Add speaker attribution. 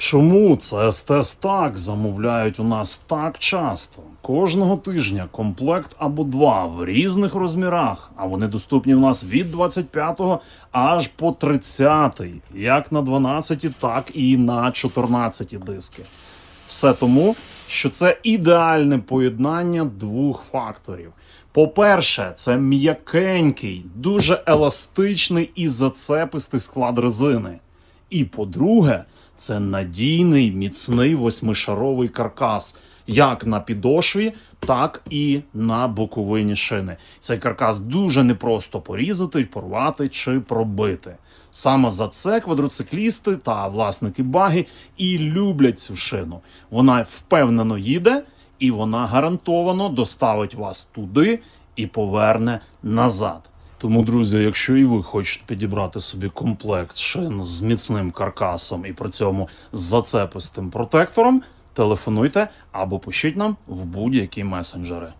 Speaker 1: Чому CST так замовляють у нас так часто? Кожного тижня комплект або два в різних розмірах, а вони доступні у нас від 25 аж по 30, як на 12, так і на 14 диски. Все тому, що це ідеальне поєднання двох факторів. По-перше, це м'якенький, дуже еластичний і зацепистий склад резини. І по-друге, це надійний міцний восьмишаровий каркас, як на підошві, так і на боковині шини. Цей каркас дуже непросто порізати, порвати чи пробити. Саме за це квадроциклісти та власники баги і люблять цю шину. Вона впевнено їде, і вона гарантовано доставить вас туди і поверне назад. Тому, друзі, якщо і ви хочете підібрати собі комплект шин з міцним каркасом і при цьому зацепистим протектором, телефонуйте або пишіть нам в будь-які месенджери.